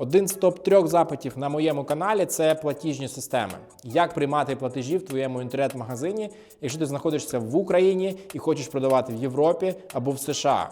Один з топ трьох запитів на моєму каналі це платіжні системи. Як приймати платежі в твоєму інтернет-магазині, якщо ти знаходишся в Україні і хочеш продавати в Європі або в США.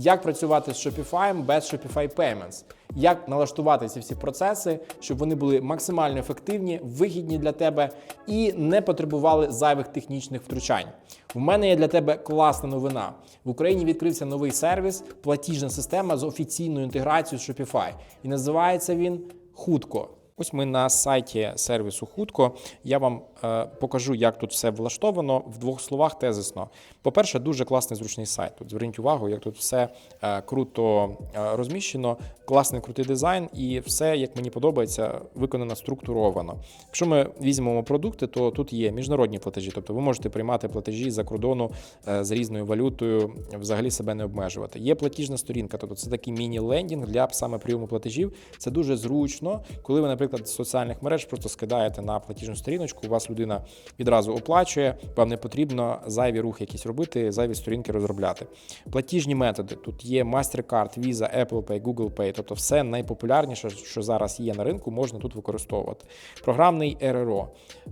Як працювати з Shopify без Shopify Payments? Як налаштувати ці всі процеси, щоб вони були максимально ефективні, вигідні для тебе і не потребували зайвих технічних втручань? У мене є для тебе класна новина. В Україні відкрився новий сервіс, платіжна система з офіційною інтеграцією з Shopify. І називається він Хутко. Ось ми на сайті сервісу Хутко. Я вам е, покажу, як тут все влаштовано в двох словах тезисно. По-перше, дуже класний зручний сайт. Тут зверніть увагу, як тут все е, круто е, розміщено, класний крутий дизайн, і все, як мені подобається, виконано структуровано. Якщо ми візьмемо продукти, то тут є міжнародні платежі, тобто ви можете приймати платежі за кордону е, з різною валютою, взагалі себе не обмежувати. Є платіжна сторінка, тобто це такий міні-лендінг для саме прийому платежів. Це дуже зручно, коли ви, наприклад, з соціальних мереж просто скидаєте на платіжну сторіночку, у вас людина відразу оплачує, вам не потрібно зайві рухи якісь робити, зайві сторінки розробляти. Платіжні методи тут є MasterCard, Visa, Apple Pay, Google Pay, тобто все найпопулярніше, що зараз є на ринку, можна тут використовувати. Програмний РРО.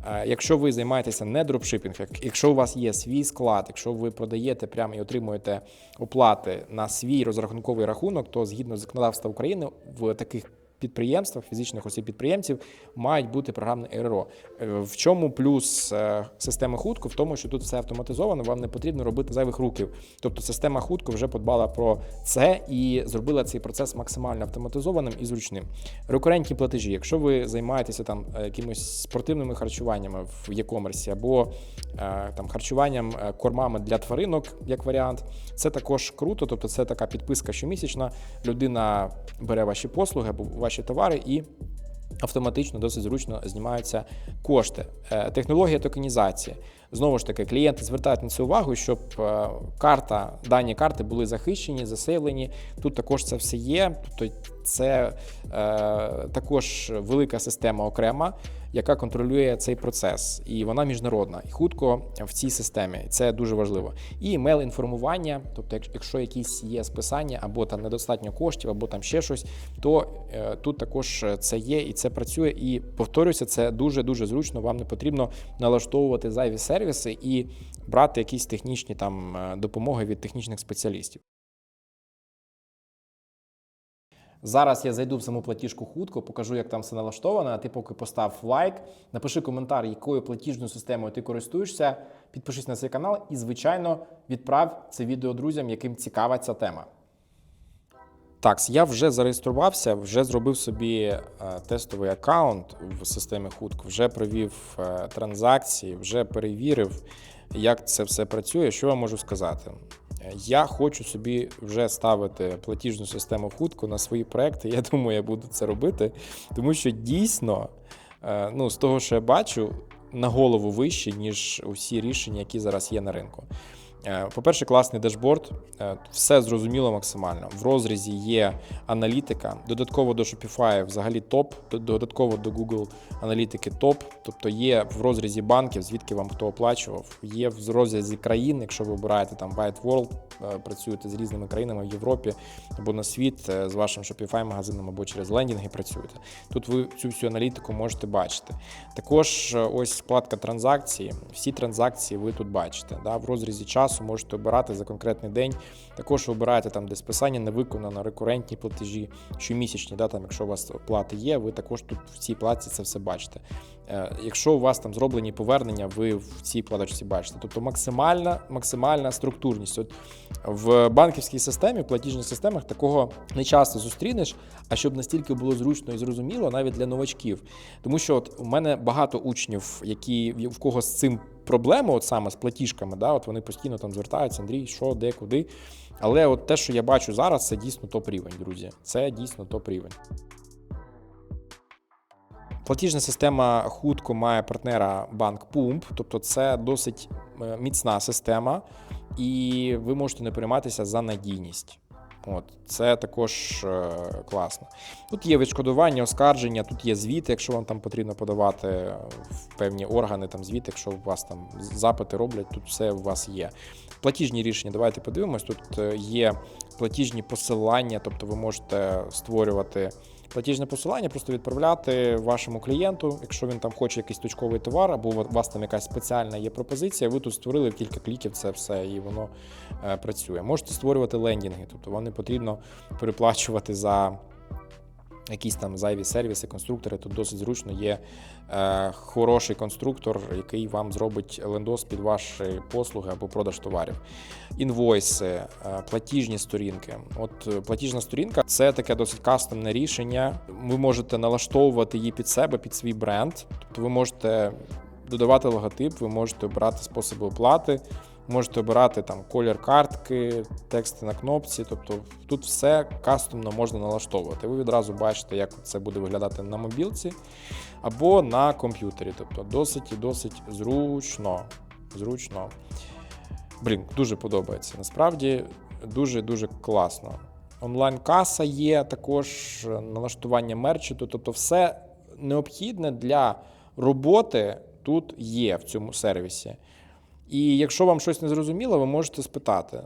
Е, Якщо ви займаєтеся не дропшипінг, якщо у вас є свій склад, якщо ви продаєте прямо і отримуєте оплати на свій розрахунковий рахунок, то згідно законодавства України в таких підприємствах, фізичних осіб підприємців мають бути програмне РРО. Е, В чому плюс е, системи хутко? В тому, що тут все автоматизовано, вам не потрібно робити зайвих руків. Тобто система хутко вже подбала про це і зробила цей процес максимально автоматизованим і зручним. Рекурентні платежі. Якщо ви займаєтеся там е, якимось спортивними харчуваннями в e-commerce або там харчуванням кормами для тваринок, як варіант, це також круто. Тобто, це така підписка щомісячна. Людина бере ваші послуги або ваші товари і. Автоматично досить зручно знімаються кошти. Е, Технологія токенізації. Знову ж таки, клієнти звертають на це увагу, щоб е, карта, дані карти були захищені, засейлені. Тут також це все є. Тобто це е, також велика система окрема, яка контролює цей процес, і вона міжнародна і хутко в цій системі. Це дуже важливо. І імейл інформування, тобто, якщо якісь є списання, або там недостатньо коштів, або там ще щось, то е, тут також це є і це працює. І повторюся, це дуже дуже зручно. Вам не потрібно налаштовувати зайві сервіси і брати якісь технічні там е, допомоги від технічних спеціалістів. Зараз я зайду в саму платіжку хутко, покажу, як там все налаштовано. А ти поки постав лайк, напиши коментар, якою платіжною системою ти користуєшся, підпишись на цей канал і, звичайно, відправ це відео друзям, яким цікава ця тема. Так, я вже зареєструвався, вже зробив собі е, тестовий аккаунт в системі Хутко, вже провів е, транзакції, вже перевірив, як це все працює. Що я можу сказати? Я хочу собі вже ставити платіжну систему Хутко на свої проекти. Я думаю, я буду це робити, тому що дійсно, е, ну, з того, що я бачу, на голову вище, ніж усі рішення, які зараз є на ринку. Е, По-перше, класний дашборд, е, все зрозуміло максимально. В розрізі є аналітика, додатково до Shopify взагалі топ, додатково до Google аналітики топ. Тобто є в розрізі банків, звідки вам хто оплачував. Є в розрізі країн, якщо ви обираєте там White World, працюєте з різними країнами в Європі або на світ е, з вашим Shopify магазином або через лендінги працюєте. Тут ви цю всю аналітику можете бачити. Також е, ось вкладка транзакції. Всі транзакції ви тут бачите. Да? В розрізі часу можете обирати за конкретний день. Також обираєте там, де списання не виконано, рекурентні платежі, щомісячні, да, там, якщо у вас оплати є, ви також тут в цій платці це все бачите. Е, Якщо у вас там зроблені повернення, ви в цій платочці бачите. Тобто максимальна, максимальна структурність. От в банківській системі, в платіжних системах такого не часто зустрінеш, а щоб настільки було зручно і зрозуміло навіть для новачків. Тому що от у мене багато учнів, які в кого з цим проблеми, от саме з платіжками, да, от вони постійно там звертаються, Андрій, що, де, куди. Але от те, що я бачу зараз, це дійсно топ рівень, друзі. Це дійсно топ рівень. Платіжна система хутко має партнера банк Pump, тобто це досить е, міцна система, і ви можете не перейматися за надійність. От, це також е, класно. Тут є відшкодування, оскарження, тут є звіти, якщо вам там потрібно подавати в певні органи, там звіти, якщо у вас там запити роблять, тут все у вас є. Платіжні рішення, давайте подивимось. Тут е, є платіжні посилання, тобто ви можете створювати платіжне посилання, просто відправляти вашому клієнту. Якщо він там хоче якийсь точковий товар, або у вас там якась спеціальна є пропозиція, ви тут створили в кілька кліків це все і воно е, працює. Можете створювати лендінги, тобто вам не потрібно переплачувати за якісь там зайві сервіси, конструктори. Тут досить зручно є е, хороший конструктор, який вам зробить лендос під ваші послуги або продаж товарів. Інвойси, е, платіжні сторінки. От е, платіжна сторінка це таке досить кастомне рішення. Ви можете налаштовувати її під себе, під свій бренд. Тобто ви можете додавати логотип, ви можете обирати способи оплати. Можете обирати там колір картки, тексти на кнопці. Тобто тут все кастомно можна налаштовувати. Ви відразу бачите, як це буде виглядати на мобілці або на комп'ютері. Тобто досить і досить зручно. Зручно. Блін, дуже подобається. Насправді дуже дуже класно. Онлайн-каса є, також налаштування мерчету. Тобто, все необхідне для роботи тут є в цьому сервісі. І якщо вам щось не зрозуміло, ви можете спитати.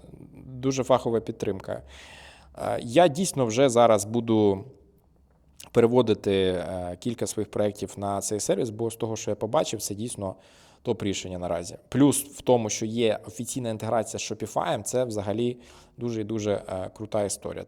Дуже фахова підтримка. Е, Я дійсно вже зараз буду переводити е, кілька своїх проєктів на цей сервіс, бо з того, що я побачив, це дійсно топ-рішення наразі. Плюс в тому, що є офіційна інтеграція з Shopify, це взагалі дуже і дуже е, крута історія.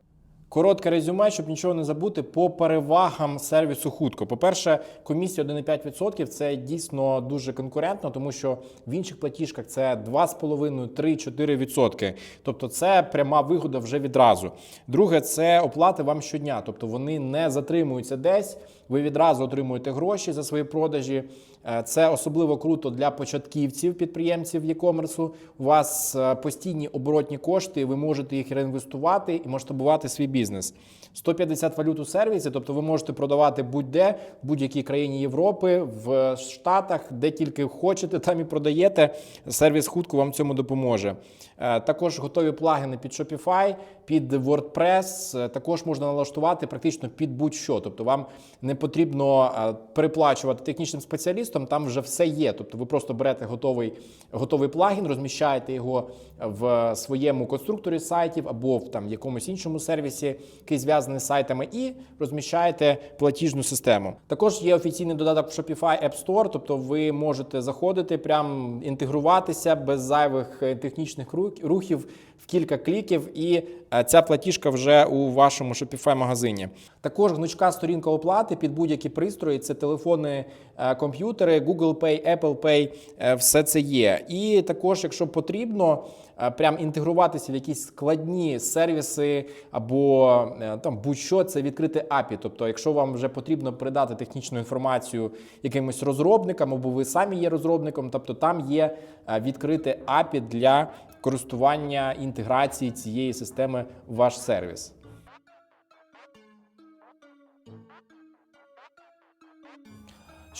Коротке резюме, щоб нічого не забути, по перевагам сервісу хутко. По-перше, комісія 1,5% це дійсно дуже конкурентно, тому що в інших платіжках це 2,5-3-4%. Тобто це пряма вигода вже відразу. Друге, це оплати вам щодня, тобто вони не затримуються десь. Ви відразу отримуєте гроші за свої продажі. Е, Це особливо круто для початківців, підприємців e-commerce. У вас е, постійні оборотні кошти, ви можете їх реінвестувати і масштабувати свій бізнес. 150 валют у сервісі, тобто ви можете продавати будь-де, в будь-якій країні Європи, в Штатах, де тільки хочете, там і продаєте. Сервіс хутко вам цьому допоможе. Е, Також готові плагіни під Shopify, під WordPress. Також можна налаштувати практично під будь-що. Тобто вам не потрібно е, переплачувати технічним спеціалістам, там вже все є. Тобто ви просто берете готовий, готовий плагін, розміщаєте його в своєму конструкторі сайтів або в там якомусь іншому сервісі, який зв'язаний з сайтами, і розміщаєте платіжну систему. Також є офіційний додаток в Shopify App Store, тобто ви можете заходити, прям інтегруватися без зайвих е, технічних рух- рухів в кілька кліків, і е, ця платіжка вже у вашому Shopify магазині. Також гнучка сторінка оплати під будь-які пристрої. Це телефони, е, комп'ютери, Google Pay, Apple Pay, е, все це є. І також, якщо потрібно, е, прям інтегруватися в якісь складні сервіси або там будь-що, це відкрити API. Тобто, якщо вам вже потрібно передати технічну інформацію якимось розробникам, або ви самі є розробником, тобто там є відкрите API для користування інтеграції цієї системи в ваш сервіс.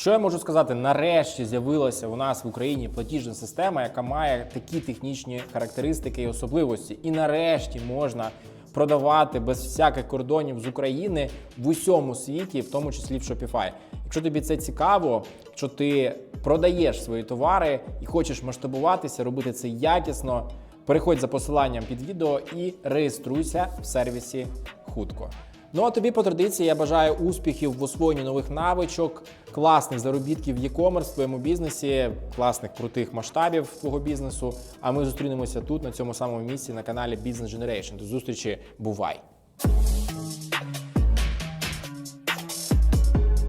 Що я можу сказати? Нарешті з'явилася у нас в Україні платіжна система, яка має такі технічні характеристики і особливості. І нарешті можна продавати без всяких кордонів з України в усьому світі, в тому числі в Shopify. Якщо тобі це цікаво, що ти продаєш свої товари і хочеш масштабуватися, робити це якісно, переходь за посиланням під відео і реєструйся в сервісі хутко. Ну а тобі по традиції я бажаю успіхів в освоєнні нових навичок, класних заробітків в e-commerce в твоєму бізнесі, класних крутих масштабів твого бізнесу. А ми зустрінемося тут, на цьому самому місці, на каналі Business Generation. До зустрічі, бувай!